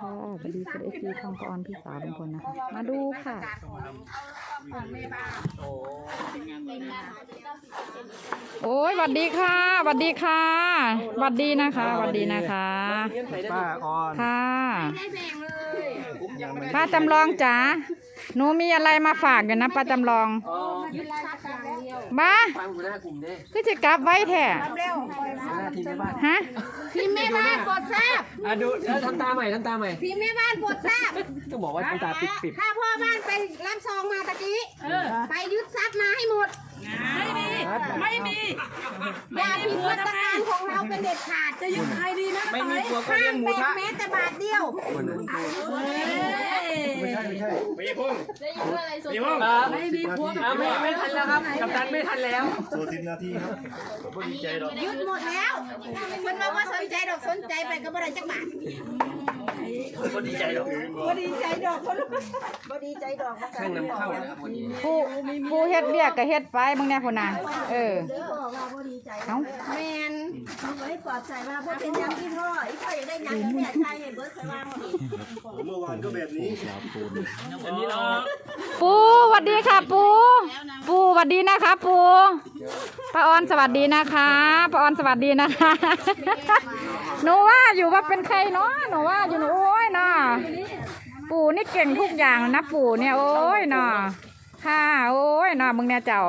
ค่ะสวัสดีคุณเอฟซีทองปอนพี่สาวลุงพลนะคะ มาดูค่ะ โอ้ยสวัสดีค่ะสวัสดีค่ะสวัสดีนะคะสวัสดีนะคะ ป้าออนค่ะ ป้าจำลองจ๋าหนูมีอะไรมาฝากอยู่นะป้าจำลองอ๋อ มาฟังหัวหน้ากลุ่มดิก็จะกลับไว้แท้หัวหน้าทีมแม่บ้านฮะทีมแม่บ้านปลดทราบอะดูแล้วทำตาใหม่ทำตาใหม่ทีมแม่บ้านปลดทราบต้องบอกว่าทำตาปิดปิดถ้าพ่อบ้านไปรับซองมาตะกี้ไปยึดทรัพย์มาให้หมดไม่มีอย่าผิดมาตรการของเราเป็นเด็ดขาดจะยึดใครดีนะไม่มีกลัวก็ห้าเลี้ยงมหมูแบทะกแม้แต่บาทเดียวไม่ใช่ไม่ใช่ไม่พุ่งไม่มีพวกไม่ไม่ทันแล้วครับกับตันไม่ทันแล้วโซสิบนาทีครับผมก็ดีใจหรอกยึดหมดแล้วคนมาว่าสนใจดอกสนใจไปก็บ่ได้จักบาทผมก็ดีใจหรอกบ่ดีใจดอกคนบ่ดีใจดอกมาช่างน้ำเข้านะครับวันนี้ผู้ผู้เฮ็ดเรียกก็เฮ็ดไปบางแน่พุ่นน่ะเออบอกว่าบ่ดีใจเอ้าแมนมันไว้ปลอบใจว่าบ่เป็นหยังที่พ่ออีพ่ออยากได้หยังก็แม่ใช่ให้เบิดใส่วางนี่เมื่อวานก็แบบนี้อันนี้เราปูสวัสดีค่ะปูปูส วัสดีนะคะปูป้าออนสวัสดีนะคะป้าออนสวัสดีนะคะ หนูว่าอยู่ว่าเป็นใครเนาะหนูว่าอยู่หนูโอ้ยเนาะปู่นี่เก่งทุกอย่างนะปู่เนี่ยโอ้ยเนาะค่ะโอ้ยเนาะมึงเนี่ยเจ้า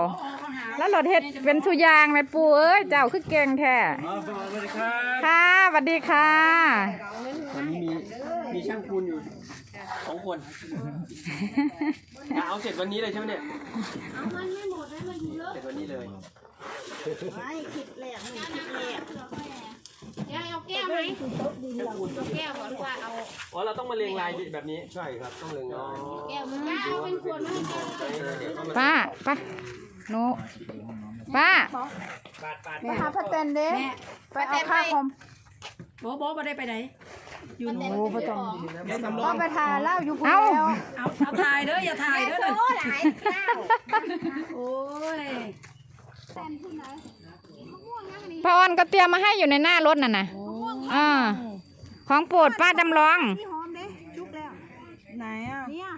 แล้วรถเฮ็ดเป็นสุยางไหมปู่เอ้ยเจ้าคือเก่งแท้อ๋อสวัสดีครับค่ะสวัสดีค่ะวันนี้มีมีช่างคูณอยู่ สองคนเอาเสร็จวันนี้เลยใช่ไหมเนี่ยเอามันไม่หมดให้มันอยู่เยอะเสร็จวันนี้เลยไม่คิดแหลกนี่คิดแหลกยายเอาแก้วไหมเอาแก้วก่อนว่าเอาอ๋อเราต้องมาเรียงลายแบบนี้ใช่ครับต้องเรียงลายแก้วมันยายเอาเป็นขวดมาให้แก้วเดี๋ยวเข้ามาป้าป้าหนูป้าปาดปาดไปหาพระเต็นเด้ไปเอาข้าวคมโบโบบ่ได้ไปไหน โอ้พระจอมเดี๋ยวสำรก็องไปทานเหล้าอยู่คนเดียวเอาเอาถ่ายเด้ออย่าถ่ายเด้อโอ้หลายแก้วโอ้ยพระออนก็เตรียมมาให้อยู่ในหน้ารถน่ะนะอ่าของโปรดป้าจำลองพี่หอมเด้ชุกแล้วไหนอะเนี่ย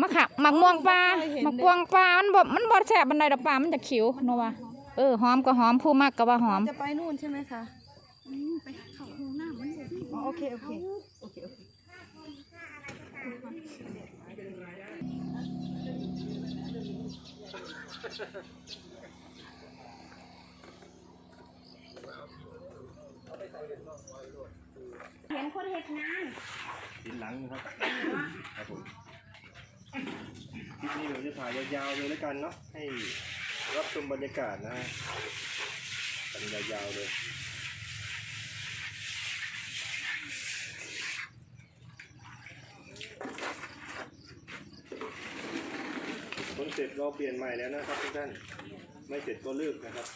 มะขะหมักม่วงปลาหมักม่วงปลา มันบ่มันบ่แสบบันไดดอกปลา มันจะขิวเนาะวะเออหอมก็หอมผู้มักก็ว่าหอม จะไปนู่นใช่ไหมคะไปเข้าห้องน้ำมันอยู่ ที่อ๋อโอเค โอเคเห็นคนเห็ดงานติดหลังนะครับครับผมคลิปนี้เราจะถ่ายยาวๆเลยแล้วกันเนาะให้รับชมบรรยากาศนะฮะกันยาวๆเลย เสร็จเราเปลี่ยนใหม่แล้วนะครับทุกท่าน ไม่เสร็จก็เลิกนะครับ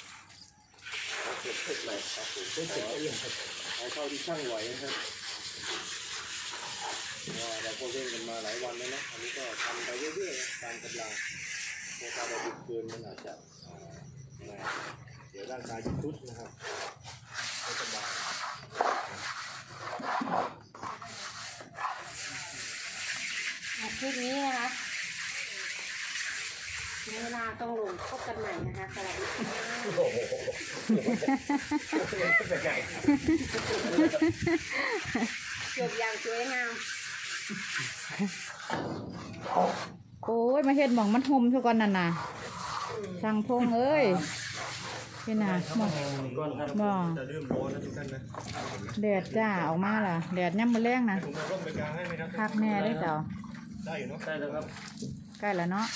เอาเสร็จเสร็จใหม่ครับผมเอาเท่าที่ช่างไหวนะครับว่าเราก็เล่นกันมาหลายวันแล้วนะอันนี้ก็ทำไปเรื่อยๆนะตามกำลังในการเราดึกเกินมันอาจจะอ่านะเดี๋ยวร่างกายจะทุดนะครับไม่สบายคลิปนี้นะคะ เวลาต้องลงพบกันใหม่นะคะสวัสดีจบอย่างสวยงาม โอ้ยมาเฮ็ดหม่องมันห่มทุกคนนั่นน่ะสั่งพงเอ้ยพี่น่ะหม่องก้อนครับบ่จะเริ่มร้อนนะทุกท่านนะแดดจ้าออกมาล่ะแดดย่ำมาแรงนะผมจะร่มไปกลางให้ไหมครับคักแน่ได้เจ้าได้อยู่เนาะ ได้แล้วครับ ใกล้แล้วเนาะ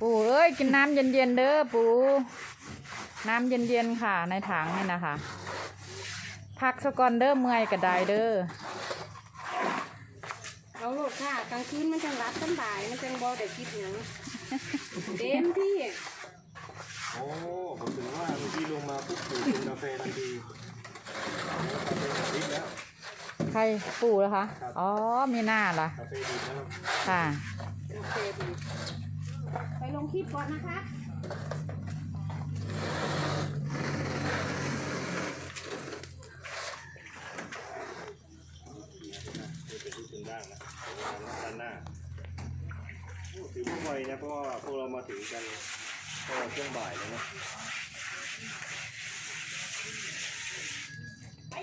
ปู่เอ้ยกินน้ำเย็นๆเด้อปู่น้ำเย็นๆค่ะ ในถังนี่นะคะ พักสกอนเด้อเมื่อยกระไดเด้อเอาโหลดค่ะกลางคืนมันจังรับสำบายมันจังบอได้คิดหยังเต็มที่โอ้ผมถึงว่าเมื่อกี้ลงมาปุ๊บดื่มกาแฟทันทีกาแฟดิบแล้ว ใครปู่เหรอคะอ๋อ มีหน้าล่ะ คาเฟ่ะรัค่ะไปลงคลิปก่อนนะคะนี่เป็นที่ถึงด้านนะด้านหน้าโอ้ถือว่าไนะเพราะว่าพวกเรามาถึงกันตอนเช้าบ่ายเลยนะ เ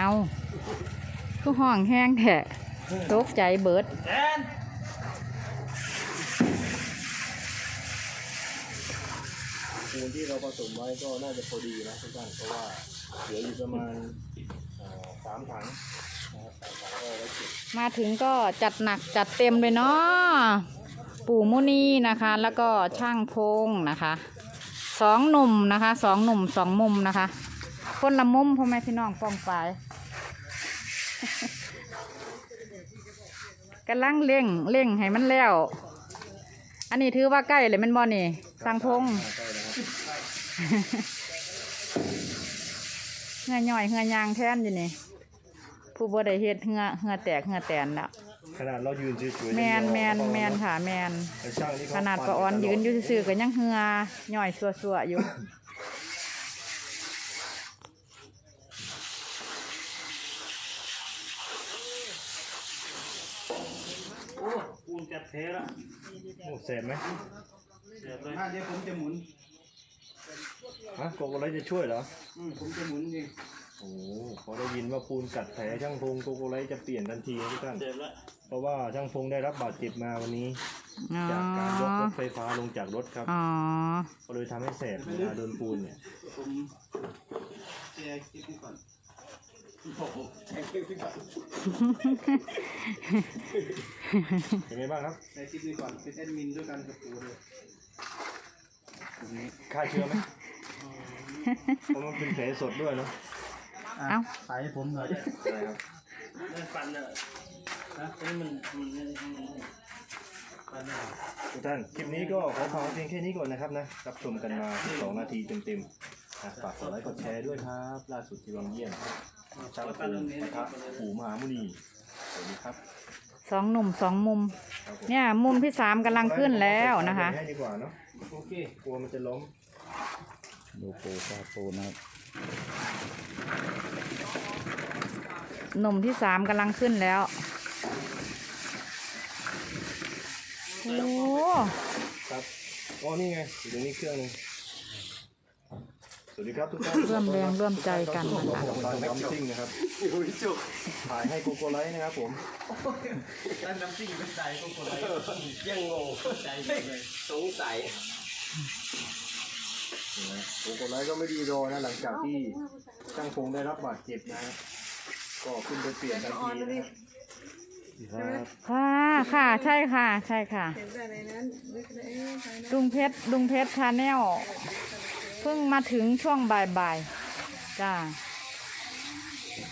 อาคือห้องแห้งแท้ตกใจเบิด ปูนที่เราผสมไว้ก็น่าจะพอดีนะทุกท่านเพราะว่าเหลืออยู่ประมาณเอ่อสามถังนะครับสามถังก็ไว้เก็บมาถึงก็จัดหนักจัดเต็มเลยเนาะปู่มุนีนะคะ แล้วก็ช่างพงนะคะสองหนุ่มนะคะสองหนุ่มสองมุมนะคะ คนละมุมพ่อแม่พี่น้องป้องปาย กำลังเร่งเร่งให้มันแล้ว อันนี้ถือว่าใกล้เลยแมันบอนี่ช่างพง เหือย่อยเหือยางแทนอยู่นี่ผู้บ่ได้เฮ็ดเหือเหือแตกเหือแตนแล้วขนาดเรายืนสวยๆแมนยังแมนยอแมนเบาๆค่ะแมนแต่ช่างนี่เขขนาดปะออนยืนอยู่ซื่อๆก็ยังเหือย่อยสัวๆอยู่โอ้ปูนจัดเทละโอ้เสร็จไหมเสร็จเลยอะเดี๋ยวผมจะหมุน ฮะโกโกไลจะช่วยเหรอ อืมผมจะหมุนเองโอ้โหพอได้ยินว่าปูนกัดแผลช่างพงโกโกไลจะเปลี่ยนทันทีนะทุกท่านเพราะว่าช่างพงได้รับบาดเจ็บมาวันนี้ อ๋อ จากการยกรถไฟฟ้าลงจากรถครับ อ๋อ ก็เลยทำให้แสบเวลาโดนปูนเนี่ย ผมแชร์คลิปนี้ก่อนโอ้โหแชร์คลิปนี้ก่อนเป็นไงบ้างครับแชร์คลิปนี้ก่อนเป็นแอดมินด้วยกันกับปูเลย ฆ่าเชื้อไหม เพราะมันเป็นแผลสดด้วยเนาะเอ้าถ่ายให้ผมหน่อยใช่ครับเล่นฟันเนี่ยนะนี่มันมันฟันเนี่ยทุกท่านคลิปนี้ก็ขอฝากไว้เพียงแค่นี้ก่อนนะครับนะรับชมกันมา 2 นาทีเต็มๆอะฝากกดไลค์กดแชร์ด้วยครับ ล่าสุดที่วังเยี่ยมช่างปูนพระปู่มหามุนีสวัสดีครับสองหนุ่มสองมุม ครับผมเนี่ยมุมที่สามกำลังขึ้นแล้วนะคะ ให้ดีกว่าเนาะโอเค กลัวมันจะล้ม ดูปูตาปูนะครับหนุ่มที่สามกำลังขึ้นแล้ว โอ้ครับอ๋อนี่ไงอยู่ตรงนี้เครื่องหนึงสวัสดีครับทุกท่านร่วมแรงร่วมใจกันขอบนะคะคุณทางน้ำซิ่งนะครับอยู่ที่จุกถ่ายให้โกโกไลท์นะครับผม ด้านน้ำซิ่งเป็นใจก็คนละยังงงใจเลยสงสัย นี่นะโกโกไลท์ก็ไม่ดีรอนะหลังจากที่ช่างพงได้รับบาดเจ็บนะ ก็ขึ้นไปเปลี่ยนทันทีนะบค่ะ ค่ะ ใช่ค่ะ ใช่ค่ะ เห็นแต่ในนั้นนึกได้เอ๊ะใครนะลุงเพชร ลุงเพชรชาแนลเพิ่งมาถึงช่วงบ่ายๆ จ้า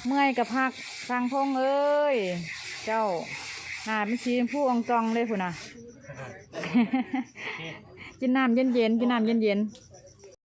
เมื่อยกับพักสร้างพงเอ้ย เจ้าหน้าเป็นสีผู้องจองเลยพุ่นน่ะ กินน้ำเย็นๆ กินน้ำเย็นๆ